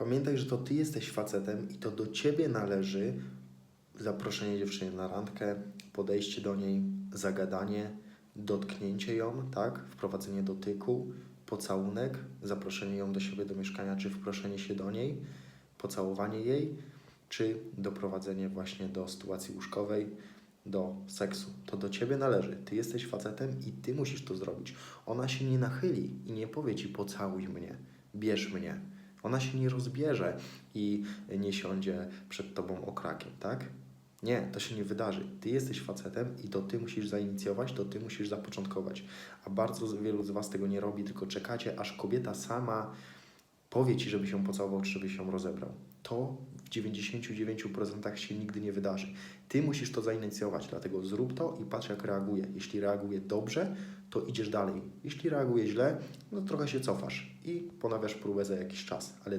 Pamiętaj, że to ty jesteś facetem i to do ciebie należy zaproszenie dziewczyny na randkę, podejście do niej, zagadanie, dotknięcie ją, tak? Wprowadzenie dotyku, pocałunek, zaproszenie ją do siebie do mieszkania, czy wproszenie się do niej, pocałowanie jej, czy doprowadzenie właśnie do sytuacji łóżkowej, do seksu. To do ciebie należy. Ty jesteś facetem i ty musisz to zrobić. Ona się nie nachyli i nie powie ci pocałuj mnie, bierz mnie. Ona się nie rozbierze i nie siądzie przed tobą okrakiem, tak? Nie, to się nie wydarzy. Ty jesteś facetem i to ty musisz zainicjować, to ty musisz zapoczątkować. A bardzo wielu z was tego nie robi, tylko czekacie, aż kobieta sama powie ci, żeby się pocałował, czy żeby się rozebrał. To w 99% się nigdy nie wydarzy. Ty musisz to zainicjować, dlatego zrób to i patrz, jak reaguje. Jeśli reaguje dobrze, to idziesz dalej. Jeśli reaguje źle, no trochę się cofasz i ponawiasz próbę za jakiś czas, ale to